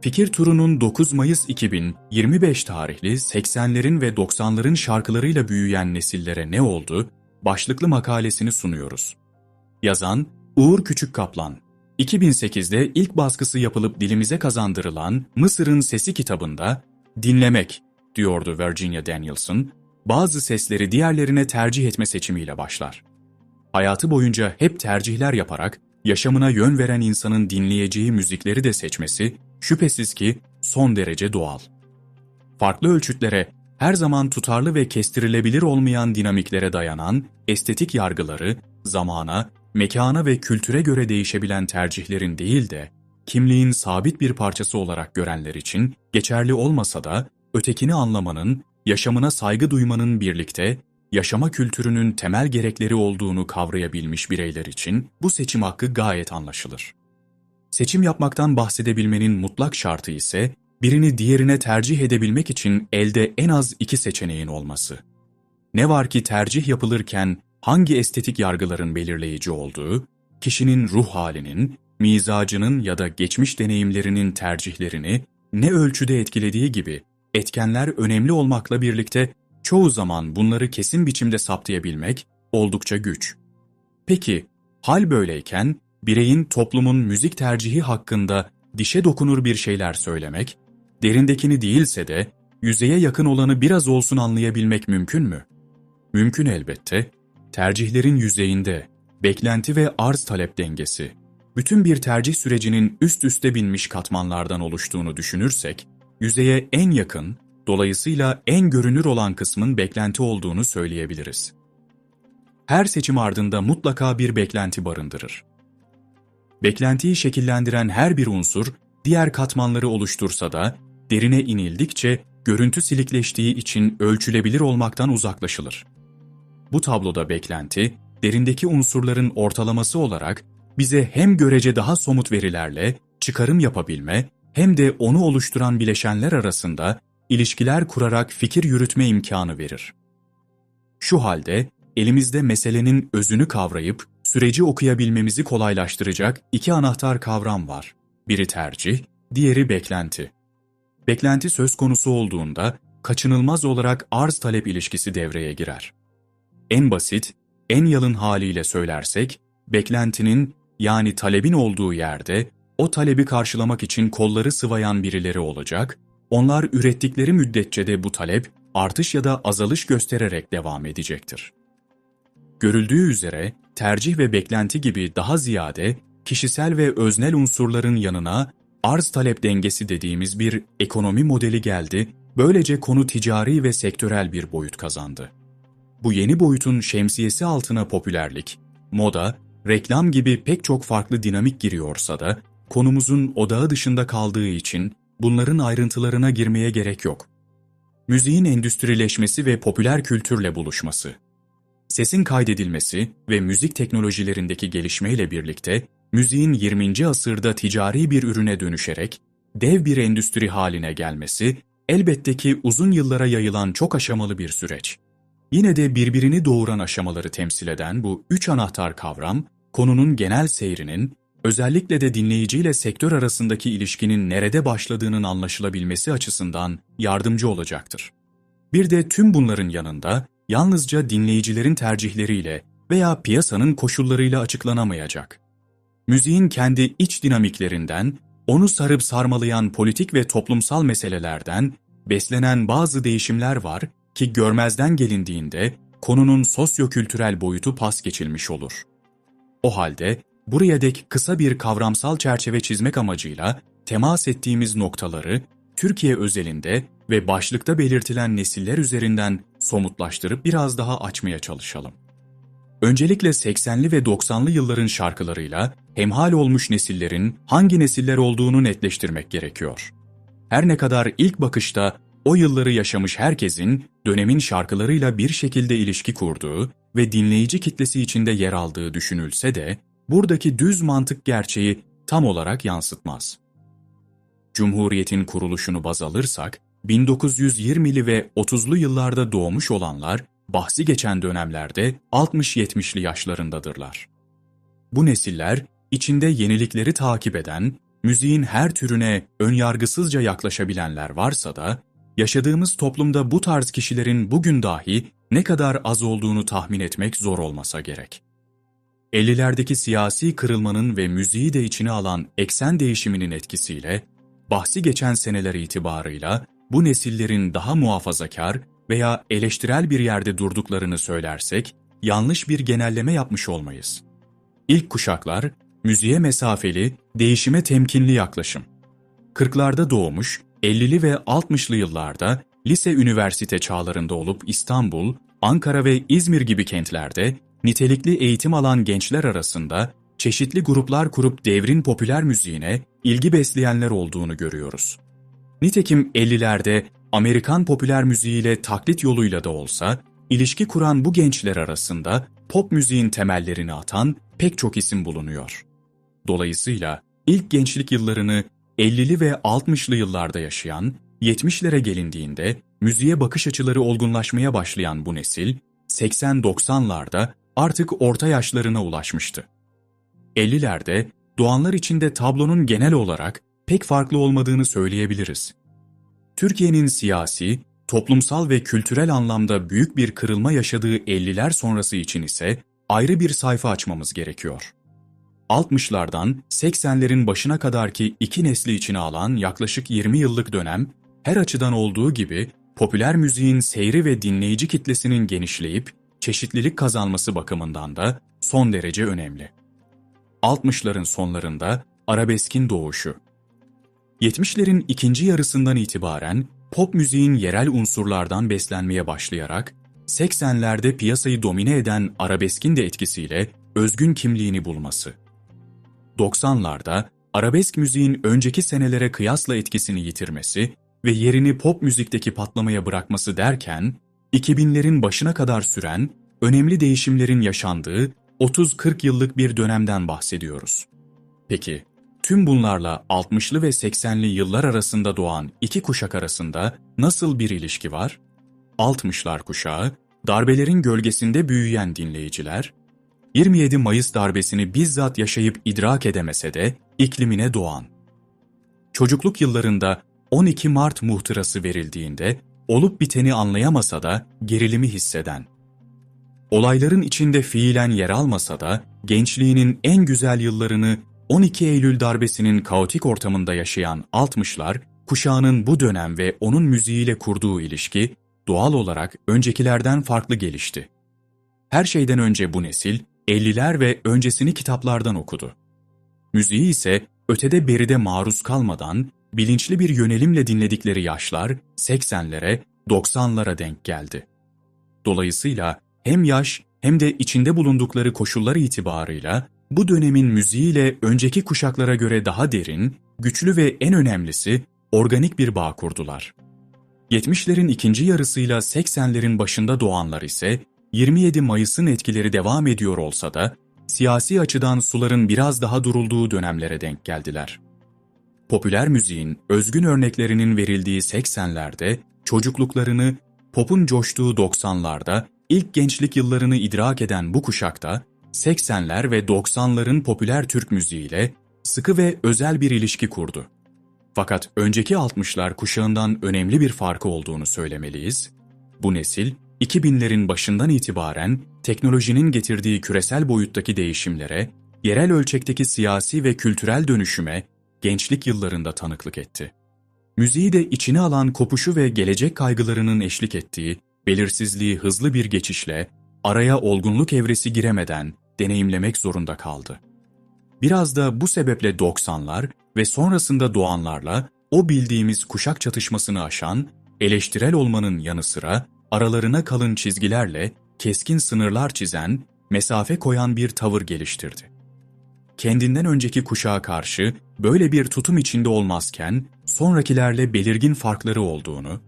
Fikir Turu'nun 9 Mayıs 2025 tarihli 80'lerin ve 90'ların şarkılarıyla büyüyen nesillere ne oldu? başlıklı makalesini sunuyoruz. Yazan Uğur Küçükkaplan 2008'de ilk baskısı yapılıp dilimize kazandırılan Mısır'ın Sesi kitabında dinlemek diyordu Virginia Danielson, bazı sesleri diğerlerine tercih etme seçimiyle başlar. Hayatı boyunca hep tercihler yaparak yaşamına yön veren insanın dinleyeceği müzikleri de seçmesi şüphesiz ki son derece doğal. Farklı ölçütlere, her zaman tutarlı ve kestirilebilir olmayan dinamiklere dayanan estetik yargıları zamana, mekana ve kültüre göre değişebilen tercihlerin değil de kimliğin sabit bir parçası olarak görenler için geçerli olmasa da ötekini anlamanın, yaşamına saygı duymanın birlikte yaşama kültürünün temel gerekleri olduğunu kavrayabilmiş bireyler için bu seçim hakkı gayet anlaşılır. Seçim yapmaktan bahsedebilmenin mutlak şartı ise birini diğerine tercih edebilmek için elde en az iki seçeneğin olması. Ne var ki tercih yapılırken hangi estetik yargıların belirleyici olduğu, kişinin ruh halinin, mizacının ya da geçmiş deneyimlerinin tercihlerini ne ölçüde etkilediği gibi etkenler önemli olmakla birlikte çoğu zaman bunları kesin biçimde saptayabilmek oldukça güç. Peki, hal böyleyken bireyin toplumun müzik tercihi hakkında dişe dokunur bir şeyler söylemek, derindekini değilse de yüzeye yakın olanı biraz olsun anlayabilmek mümkün mü? Mümkün elbette. Tercihlerin yüzeyinde, beklenti ve arz talep dengesi, bütün bir tercih sürecinin üst üste binmiş katmanlardan oluştuğunu düşünürsek, yüzeye en yakın, dolayısıyla en görünür olan kısmın beklenti olduğunu söyleyebiliriz. Her seçim ardında mutlaka bir beklenti barındırır. Beklentiyi şekillendiren her bir unsur, diğer katmanları oluştursa da, derine inildikçe görüntü silikleştiği için ölçülebilir olmaktan uzaklaşılır. Bu tabloda beklenti, derindeki unsurların ortalaması olarak bize hem görece daha somut verilerle çıkarım yapabilme hem de onu oluşturan bileşenler arasında ilişkiler kurarak fikir yürütme imkanı verir. Şu halde elimizde meselenin özünü kavrayıp süreci okuyabilmemizi kolaylaştıracak iki anahtar kavram var. Biri tercih, diğeri beklenti. Beklenti söz konusu olduğunda kaçınılmaz olarak arz-talep ilişkisi devreye girer. En basit, en yalın haliyle söylersek, beklentinin yani talebin olduğu yerde o talebi karşılamak için kolları sıvayan birileri olacak, onlar ürettikleri müddetçe de bu talep artış ya da azalış göstererek devam edecektir. Görüldüğü üzere tercih ve beklenti gibi daha ziyade kişisel ve öznel unsurların yanına arz-talep dengesi dediğimiz bir ekonomi modeli geldi, böylece konu ticari ve sektörel bir boyut kazandı. Bu yeni boyutun şemsiyesi altına popülerlik, moda, reklam gibi pek çok farklı dinamik giriyorsa da, konumuzun odağı dışında kaldığı için bunların ayrıntılarına girmeye gerek yok. Müziğin endüstrileşmesi ve popüler kültürle buluşması, sesin kaydedilmesi ve müzik teknolojilerindeki gelişmeyle birlikte müziğin 20. asırda ticari bir ürüne dönüşerek dev bir endüstri haline gelmesi elbette ki uzun yıllara yayılan çok aşamalı bir süreç. Yine de birbirini doğuran aşamaları temsil eden bu üç anahtar kavram, konunun genel seyrinin, özellikle de dinleyiciyle sektör arasındaki ilişkinin nerede başladığının anlaşılabilmesi açısından yardımcı olacaktır. Bir de tüm bunların yanında yalnızca dinleyicilerin tercihleriyle veya piyasanın koşullarıyla açıklanamayacak. Müziğin kendi iç dinamiklerinden, onu sarıp sarmalayan politik ve toplumsal meselelerden beslenen bazı değişimler var ki görmezden gelindiğinde konunun sosyo-kültürel boyutu pas geçilmiş olur. O halde buraya dek kısa bir kavramsal çerçeve çizmek amacıyla temas ettiğimiz noktaları Türkiye özelinde ve başlıkta belirtilen nesiller üzerinden somutlaştırıp biraz daha açmaya çalışalım. Öncelikle 80'li ve 90'lı yılların şarkılarıyla hemhal olmuş nesillerin hangi nesiller olduğunu netleştirmek gerekiyor. Her ne kadar ilk bakışta o yılları yaşamış herkesin dönemin şarkılarıyla bir şekilde ilişki kurduğu ve dinleyici kitlesi içinde yer aldığı düşünülse de buradaki düz mantık gerçeği tam olarak yansıtmaz. Cumhuriyetin kuruluşunu baz alırsak, 1920'li ve 30'lu yıllarda doğmuş olanlar bahsi geçen dönemlerde 60-70'li yaşlarındadırlar. Bu nesiller içinde yenilikleri takip eden, müziğin her türüne önyargısızca yaklaşabilenler varsa da, yaşadığımız toplumda bu tarz kişilerin bugün dahi ne kadar az olduğunu tahmin etmek zor olmasa gerek. 50'lerdeki siyasi kırılmanın ve müziği de içine alan eksen değişiminin etkisiyle, bahsi geçen seneler itibarıyla bu nesillerin daha muhafazakar veya eleştirel bir yerde durduklarını söylersek, yanlış bir genelleme yapmış olmayız. İlk kuşaklar, müziğe mesafeli, değişime temkinli yaklaşım. 40'larda doğmuş, 50'li ve 60'lı yıllarda lise üniversite çağlarında olup İstanbul, Ankara ve İzmir gibi kentlerde nitelikli eğitim alan gençler arasında çeşitli gruplar kurup devrin popüler müziğine ilgi besleyenler olduğunu görüyoruz. Nitekim 50'lerde Amerikan popüler müziğiyle taklit yoluyla da olsa ilişki kuran bu gençler arasında pop müziğin temellerini atan pek çok isim bulunuyor. Dolayısıyla ilk gençlik yıllarını 50'li ve 60'lı yıllarda yaşayan, 70'lere gelindiğinde müziğe bakış açıları olgunlaşmaya başlayan bu nesil, 80-90'larda artık orta yaşlarına ulaşmıştı. 50'lerde doğanlar içinde tablonun genel olarak pek farklı olmadığını söyleyebiliriz. Türkiye'nin siyasi, toplumsal ve kültürel anlamda büyük bir kırılma yaşadığı 50'ler sonrası için ise ayrı bir sayfa açmamız gerekiyor. 60'lardan 80'lerin başına kadarki iki nesli içine alan yaklaşık 20 yıllık dönem, her açıdan olduğu gibi popüler müziğin seyri ve dinleyici kitlesinin genişleyip çeşitlilik kazanması bakımından da son derece önemli. 60'ların sonlarında arabeskin doğuşu. 70'lerin ikinci yarısından itibaren pop müziğin yerel unsurlardan beslenmeye başlayarak 80'lerde piyasayı domine eden arabeskin de etkisiyle özgün kimliğini bulması. 90'larda arabesk müziğin önceki senelere kıyasla etkisini yitirmesi ve yerini pop müzikteki patlamaya bırakması derken, 2000'lerin başına kadar süren önemli değişimlerin yaşandığı 30-40 yıllık bir dönemden bahsediyoruz. Peki, tüm bunlarla 60'lı ve 80'li yıllar arasında doğan iki kuşak arasında nasıl bir ilişki var? 60'lar kuşağı, darbelerin gölgesinde büyüyen dinleyiciler, 27 Mayıs darbesini bizzat yaşayıp idrak edemese de iklimine doğan. Çocukluk yıllarında 12 Mart muhtırası verildiğinde olup biteni anlayamasa da gerilimi hisseden. Olayların içinde fiilen yer almasa da gençliğinin en güzel yıllarını 12 Eylül darbesinin kaotik ortamında yaşayan 60'lar, kuşağının bu dönem ve onun müziğiyle kurduğu ilişki doğal olarak öncekilerden farklı gelişti. Her şeyden önce bu nesil 50'ler ve öncesini kitaplardan okudu. Müziği ise ötede beride maruz kalmadan bilinçli bir yönelimle dinledikleri yaşlar 80'lere, 90'lara denk geldi. Dolayısıyla hem yaş hem de içinde bulundukları koşullar itibarıyla bu dönemin müziğiyle önceki kuşaklara göre daha derin, güçlü ve en önemlisi organik bir bağ kurdular. 70'lerin ikinci yarısıyla 80'lerin başında doğanlar ise 27 Mayıs'ın etkileri devam ediyor olsa da siyasi açıdan suların biraz daha durulduğu dönemlere denk geldiler. Popüler müziğin özgün örneklerinin verildiği 80'lerde çocukluklarını, popun coştuğu 90'larda ilk gençlik yıllarını idrak eden bu kuşakta 80'ler ve 90'ların popüler Türk müziğiyle sıkı ve özel bir ilişki kurdu. Fakat önceki 60'lar kuşağından önemli bir farkı olduğunu söylemeliyiz. Bu nesil 2000'lerin başından itibaren teknolojinin getirdiği küresel boyuttaki değişimlere, yerel ölçekteki siyasi ve kültürel dönüşüme gençlik yıllarında tanıklık etti. Müziği de içine alan kopuşu ve gelecek kaygılarının eşlik ettiği, belirsizliği hızlı bir geçişle, araya olgunluk evresi giremeden deneyimlemek zorunda kaldı. Biraz da bu sebeple 90'lar ve sonrasında doğanlarla o bildiğimiz kuşak çatışmasını aşan, eleştirel olmanın yanı sıra aralarına kalın çizgilerle keskin sınırlar çizen, mesafe koyan bir tavır geliştirdi. Kendinden önceki kuşağa karşı böyle bir tutum içinde olmazken sonrakilerle belirgin farkları olduğunu,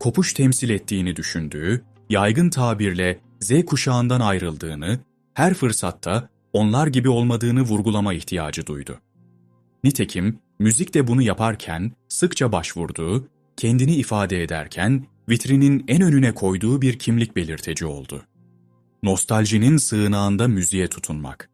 kopuş temsil ettiğini düşündüğü, yaygın tabirle Z kuşağından ayrıldığını, her fırsatta onlar gibi olmadığını vurgulama ihtiyacı duydu. Nitekim müzik de bunu yaparken sıkça başvurduğu, kendini ifade ederken vitrinin en önüne koyduğu bir kimlik belirteci oldu. Nostaljinin sığınağında müziğe tutunmak.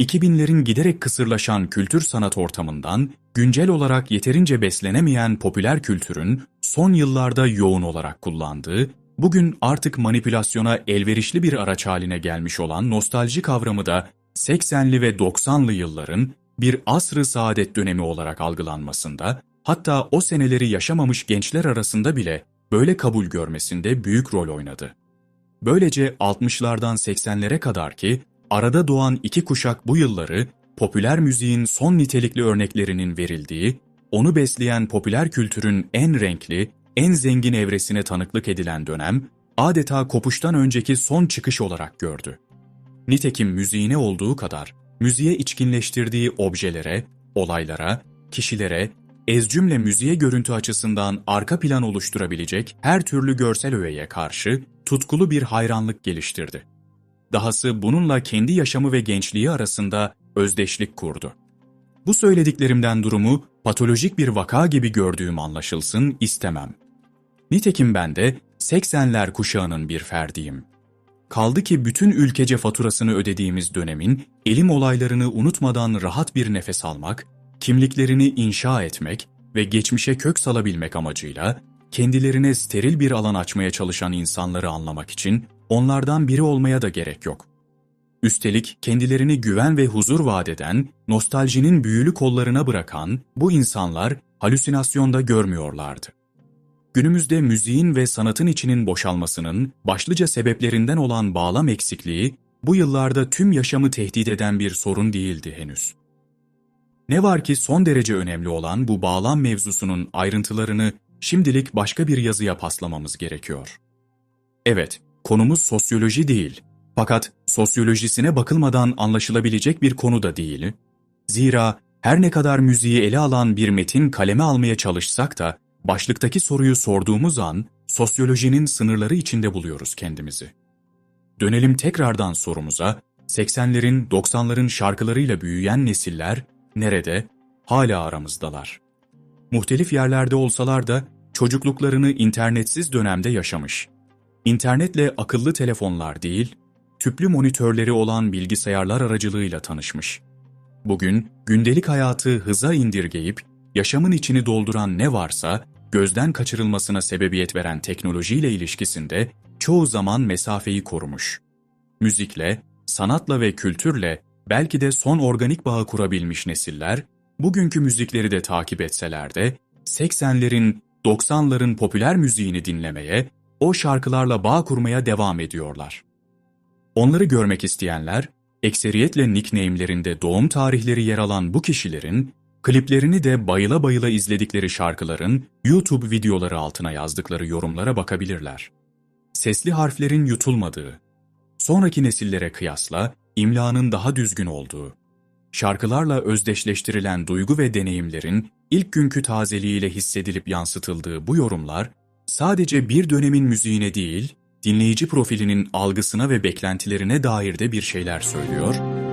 2000'lerin giderek kısırlaşan kültür sanat ortamından güncel olarak yeterince beslenemeyen popüler kültürün son yıllarda yoğun olarak kullandığı, bugün artık manipülasyona elverişli bir araç haline gelmiş olan nostalji kavramı da 80'li ve 90'lı yılların bir asrı saadet dönemi olarak algılanmasında, hatta o seneleri yaşamamış gençler arasında bile böyle kabul görmesinde büyük rol oynadı. Böylece 60'lardan 80'lere kadar ki arada doğan iki kuşak bu yılları popüler müziğin son nitelikli örneklerinin verildiği, onu besleyen popüler kültürün en renkli, en zengin evresine tanıklık edilen dönem, adeta kopuştan önceki son çıkış olarak gördü. Nitekim müziğine olduğu kadar, müziğe içkinleştirdiği objelere, olaylara, kişilere, ez cümle müziğe görüntü açısından arka plan oluşturabilecek her türlü görsel öğeye karşı tutkulu bir hayranlık geliştirdi. Dahası bununla kendi yaşamı ve gençliği arasında özdeşlik kurdu. Bu söylediklerimden durumu patolojik bir vaka gibi gördüğüm anlaşılsın istemem. Nitekim ben de 80'ler kuşağının bir ferdiyim. Kaldı ki bütün ülkece faturasını ödediğimiz dönemin elim olaylarını unutmadan rahat bir nefes almak, kimliklerini inşa etmek ve geçmişe kök salabilmek amacıyla kendilerine steril bir alan açmaya çalışan insanları anlamak için onlardan biri olmaya da gerek yok. Üstelik kendilerini güven ve huzur vaat eden, nostaljinin büyülü kollarına bırakan bu insanlar halüsinasyonda görmüyorlardı. Günümüzde müziğin ve sanatın içinin boşalmasının başlıca sebeplerinden olan bağlam eksikliği, bu yıllarda tüm yaşamı tehdit eden bir sorun değildi henüz. Ne var ki son derece önemli olan bu bağlam mevzusunun ayrıntılarını şimdilik başka bir yazıya paslamamız gerekiyor. Evet, konumuz sosyoloji değil. Fakat sosyolojisine bakılmadan anlaşılabilecek bir konu da değil. Zira her ne kadar müziği ele alan bir metin kaleme almaya çalışsak da başlıktaki soruyu sorduğumuz an sosyolojinin sınırları içinde buluyoruz kendimizi. Dönelim tekrardan sorumuza, 80'lerin 90'ların şarkılarıyla büyüyen nesiller nerede, hala aramızdalar. Muhtelif yerlerde olsalar da çocukluklarını internetsiz dönemde yaşamış. İnternetle akıllı telefonlar değil, tüplü monitörleri olan bilgisayarlar aracılığıyla tanışmış. Bugün gündelik hayatı hıza indirgeyip yaşamın içini dolduran ne varsa gözden kaçırılmasına sebebiyet veren teknolojiyle ilişkisinde çoğu zaman mesafeyi korumuş. Müzikle, sanatla ve kültürle belki de son organik bağı kurabilmiş nesiller, bugünkü müzikleri de takip etseler de 80'lerin, 90'ların popüler müziğini dinlemeye, o şarkılarla bağ kurmaya devam ediyorlar. Onları görmek isteyenler, ekseriyetle nickname'lerinde doğum tarihleri yer alan bu kişilerin, kliplerini de bayıla bayıla izledikleri şarkıların YouTube videoları altına yazdıkları yorumlara bakabilirler. Sesli harflerin yutulmadığı, sonraki nesillere kıyasla imlanın daha düzgün olduğu, şarkılarla özdeşleştirilen duygu ve deneyimlerin ilk günkü tazeliğiyle hissedilip yansıtıldığı bu yorumlar, sadece bir dönemin müziğine değil, dinleyici profilinin algısına ve beklentilerine dair de bir şeyler söylüyor